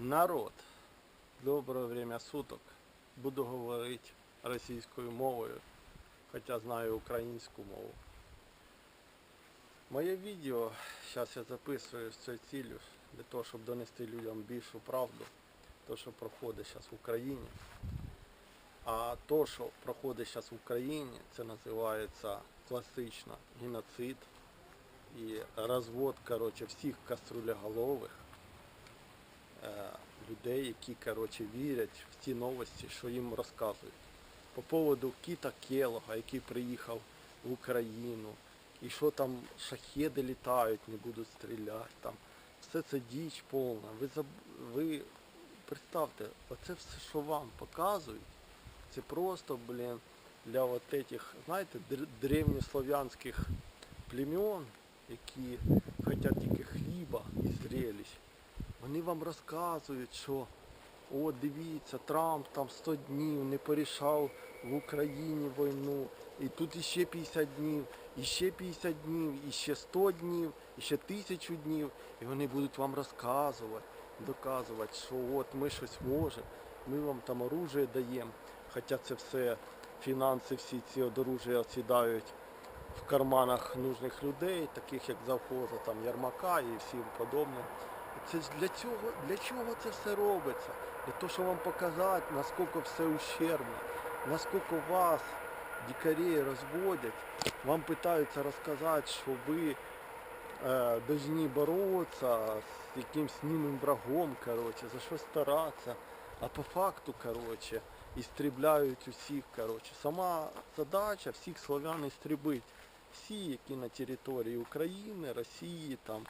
Народ, доброе время суток. Буду говорити російською мовою, хоча знаю українську мову. Моє відео зараз я записую з цією ціллю для того, щоб донести людям більшу правду, то, що проходить зараз в Україні. А то, що проходить зараз в Україні, це називається класично геноцид і розвод коротше, всіх каструлеголових людей, які коротше, вірять в ті новості, що їм розказують. По поводу Кіта Келога, який приїхав в Україну, і що там шахеди літають, не будуть стріляти. Там. Все це діч повна. Ви, заб... ви представте, оце все, що вам показують, це просто, блін, для от этих, знаєте, др- древньослов'янських племен, які хочуть тільки хліба і зрелищ. Вони вам розказують, що о, дивіться, Трамп там 100 днів не порішав в Україні війну, і тут іще 50 днів, іще 50 днів, іще 100 днів, іще тисячу днів. І вони будуть вам розказувати, доказувати, що от ми щось можемо, ми вам там оружие даємо. Хоча це все фінанси всі ці оружия сідають в карманах нужних людей, таких як завхоза, там Ярмака і всім подобне. Це ж для цього, для чого це все робиться? Для того, щоб вам показати, наскільки все ущербно, наскільки вас, дикарей, розводять. Вам питаються розказати, що ви е, должны боротися з якимсь німим врагом, короче, за що старатися. А по факту, короче, істрібляють усіх, короче. Сама задача всіх слов'ян істрібити. Всі, які на території України, Росії, там,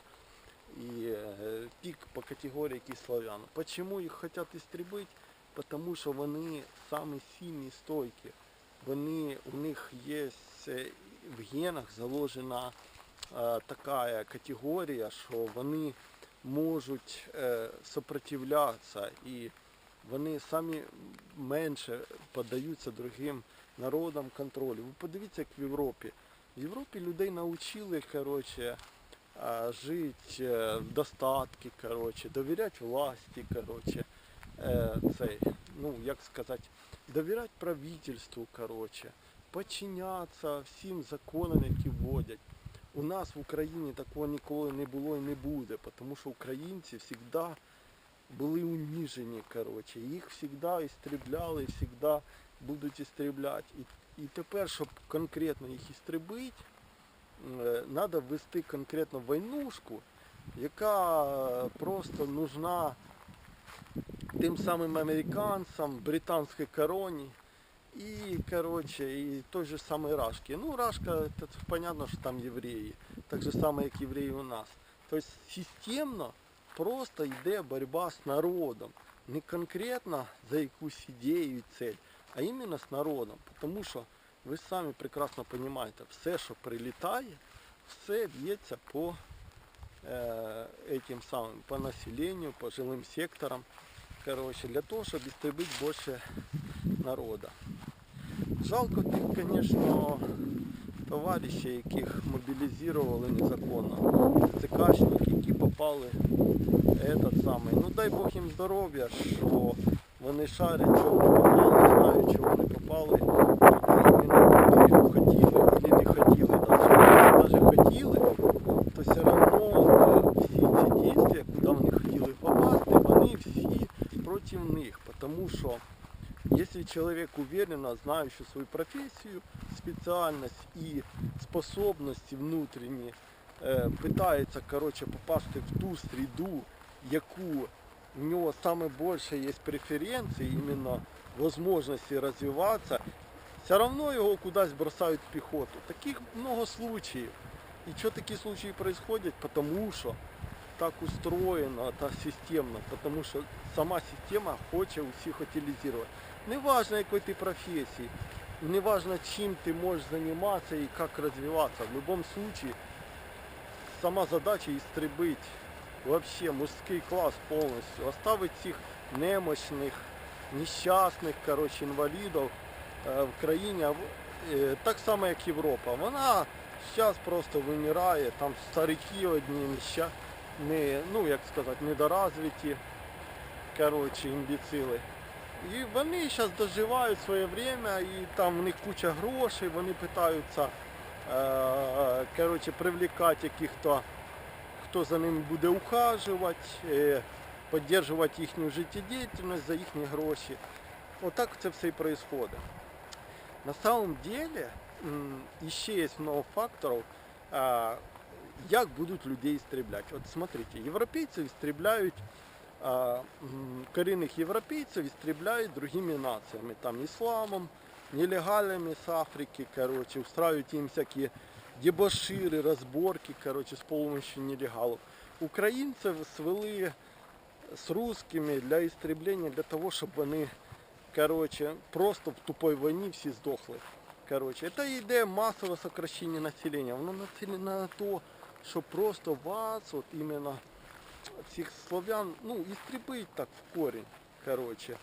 и э, пик по категорії які славян. Почему їх хочуть істребити? Потому що вони самі сильні стойкі. Вони, у них є е, в генах заложена е, така категорія, що вони можуть е, сопротивлятися і вони самі менше піддаються другим народам контролю. Ви подивіться, як в Європі. В Європі людей навчили, коротше, жить е, в достатку, короче, довіряти власті, короче, е, цей, ну, як сказати, довіряти правительству, короче, подчинятися всім законам, які вводять. У нас в Україні такого ніколи не було і не буде, тому що українці завжди були уніжені, короче, їх завжди істребляли і завжди будуть істребляти. І, і тепер, щоб конкретно їх істребити, треба ввести конкретно войнушку, яка просто нужна тим самим американцям, британській короні і, короче, і той же самий Рашки. Ну, Рашка, це понятно, що там євреї, так же само, як євреї у нас. Тобто системно просто йде боротьба з народом. Не конкретно за якусь ідею і цель, а іменно з народом. Тому що ви самі прекрасно розумієте, все, що прилітає, все б'ється по е, этим самим, по населенню, по жилим секторам. Короче, для того, щоб істребити більше народу. Жалко тих, звісно, товаришів, яких мобілізували незаконно. ЦКшники, які попали этот самий. Ну дай Бог їм здоров'я, що вони шарять, чого вони попали, знають, чого вони попали. Туди хотіли, чи не хотіли. Навіть навіть хотіли, то все одно всі ці дії, куди вони хотіли попасти, вони всі проти них. Тому що если человек уверенно знающий свою профессию, специальность и способности внутренние, е, питається короче, попасти в ту среду, яку у нього саме більше є преференції, іменно можливості розвиватися, все одно його кудись бросають в піхоту. Таких много случаїв. І що такі случаї происходят? Потому що так устроено, так системно, потому что сама система хоче усіх утилізувати. Неважно, якої ти професії, неважно, чим ти можеш займатися і як розвиватися. В будь-якому випадку сама задача істребити вообще мужський клас повністю, оставити цих немощних, нещасних, короче, інвалідів в країні, е, так само, як Європа. Вона зараз просто вимирає, там старики одні, неща, не, ну як сказати, недоразвиті. коротше, імбіцили. І вони зараз доживають своє время, і там в них куча грошей, вони питаються е, коротше, привлекати яких-то, хто за ними буде ухажувати, е, підтримувати їхню життєдіяльність за їхні гроші. Отак це все і відбувається. На самом деле м, ще є много факторів, а, як будуть людей істребляти. От смотрите, європейці м, корінних європейців істребляють другими націями, там исламом, нелегалами з Африки, короче, устраивают им всякие дебоширы, разборки, короче, с помощью нелегалов. Українців свели з русскими для істреблення, для того, щоб вони короче, просто в тупой війні всі здохли. Короче, це йде масове сокращення населення. Воно націлено на то, щоб просто вас, от іменно цих славян, ну, істребить так в корінь. Короче.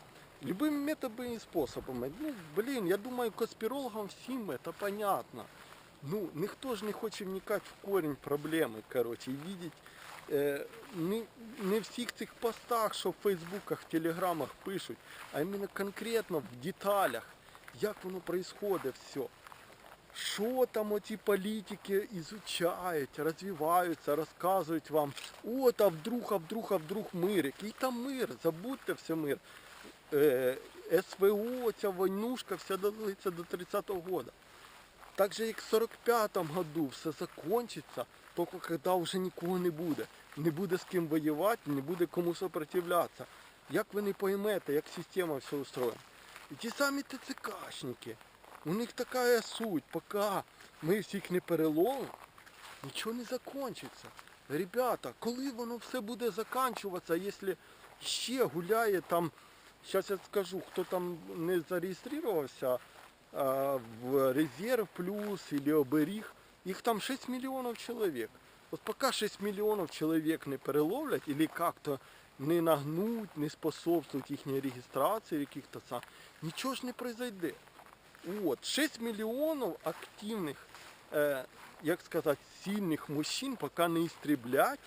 Любими методами і способами. Ну, блін, я думаю, конспірологам всім це понятно. Ну, ніхто ж не хоче вникати в корінь проблеми, короче, і видеть не, не в всіх цих постах, що в фейсбуках, в телеграмах пишуть, а іменно конкретно в деталях, як воно происходит все. Що там оці політики ізучають, розвиваються, розказують вам, от, а вдруг, а вдруг, а вдруг мир. Який там мир? Забудьте все мир. Е, СВО, ця войнушка вся длиться до 30-го года. Так же, як в 45-му году все закончиться, тільки коли вже нікого не буде. Не буде з ким воювати, не буде кому сопротивлятися. Як ви не поймете, як система все устроєна? І ті самі ТЦКшники, у них така суть, поки ми всіх не переловимо, нічого не закончиться. Ребята, коли воно все буде закінчуватися, якщо ще гуляє там, зараз я скажу, хто там не зареєструвався в резерв плюс или оберіг, їх там 6 мільйонів чоловік. От поки 6 мільйонів чоловік не переловлять, или як-то не нагнуть, не способствують їхній реєстрації яких-то сам, нічого ж не произойде. От, 6 мільйонів активних, е, як сказати, сильних мужчин, поки не істреблять,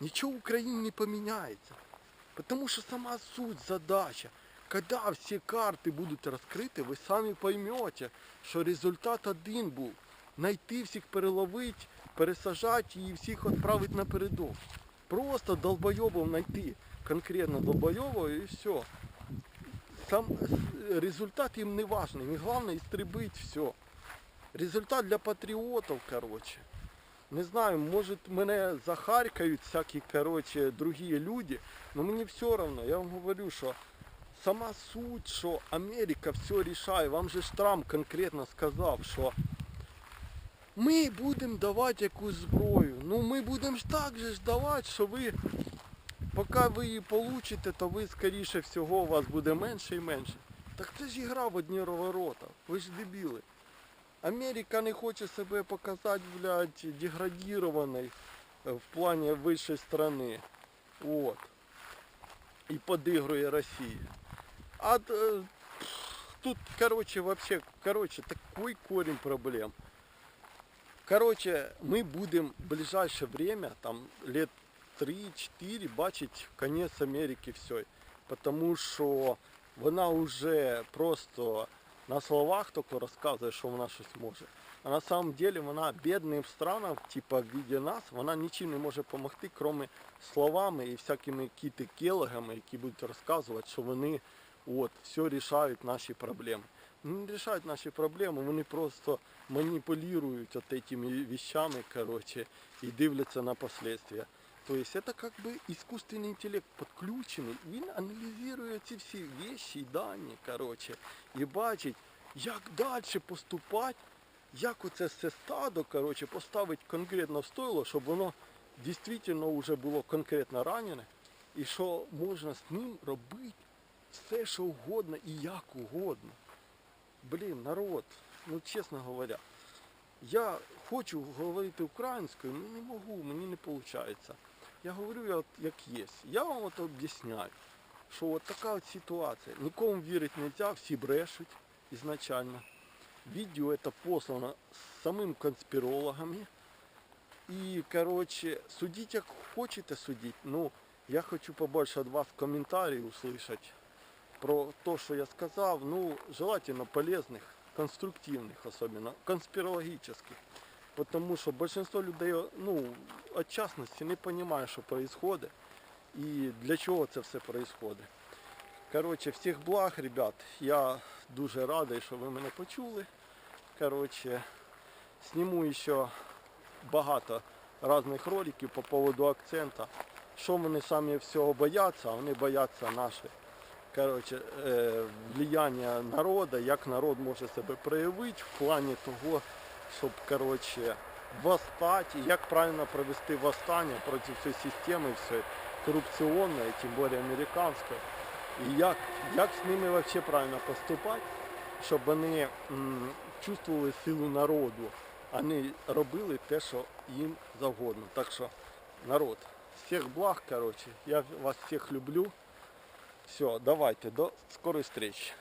нічого в Україні не поміняється. Потому что сама суть, задача, когда все карты будут раскрыты, вы сами поймете, що результат один був. Найти всіх переловити, пересажати і всіх відправити напередок. Просто долбойобов знайти. Конкретно долбойового і все. Сам результат їм не важний. Їм головне істребити все. Результат для патріотів, короче. Не знаю, може мене захаркають всякі, короче, другі люди, но мені все одно, я вам говорю, що сама суть, що Америка все рішає, вам же ж Трамп конкретно сказав, що ми будемо давати якусь зброю. Ну ми будемо ж так же ж давати, що ви, поки ви її получите, то ви скоріше всього у вас буде менше і менше. Так це ж ігра в одні ворота. Ви ж дебіли. Америка не хоче себе показати, блядь, деградірованою е, в плані вищої страни. Вот. І подигрує Росії. А е, тут, короче, вообще, короче, такой корень проблем. Короче, мы будем в ближайшее время, там лет 3-4, бачить конец Америки все. Потому що вона вже просто на словах тільки розказує, що вона щось може. А на самом деле вона бідним странам, типа в виде нас, вона нічим не може допомогти, крім словами і всякими кіти-келогами, які будуть розказувати, що вони от, все рішають наші проблеми. Вони не рішають наші проблеми, вони просто маніпулюють от этими вещами, короче, і дивляться на последствия. То есть это как бы искусственный интеллект подключений, він аналізує ці всі вещи і дані, короче, і бачить, як далі поступати, як оце все стадо, короче, поставити конкретно в стойло, щоб воно дійсно вже було конкретно ранене, і що можна з ним робити все, що угодно і як угодно. Блін, народ, ну чесно говоря, я хочу говорити українською, але не можу, мені не виходить. Я говорю я от, як є. Я вам от об'ясняю, що от така от ситуація. Нікому вірити не можна, всі брешуть ізначально. Відео це послано самим конспірологами. І, коротше, судіть як хочете судіть, ну, Я хочу побольше от вас комментариев услышать про то, что я сказал. Ну, желательно полезных, конструктивных особенно, конспирологических. Потому что большинство людей, ну, от частности не понимает, що происходит і для чого це все происходит. Коротше, всіх благ, ребят. Я дуже радий, що ви мене почули. Коротше, зніму ще багато різних роликів по поводу акцента. Що вони самі всього бояться, а вони бояться наше коротше, е, влияння народу, як народ може себе проявити в плані того, щоб коротше, восстати, і як правильно провести восстання проти цієї системи, все корупційної, тим більше американської. І як, як з ними вообще правильно поступати, щоб вони м, силу народу, а не робили те, що їм завгодно. Так що, народ, всіх благ, короче, я вас всіх люблю. Все, давайте, до скорої зустрічі.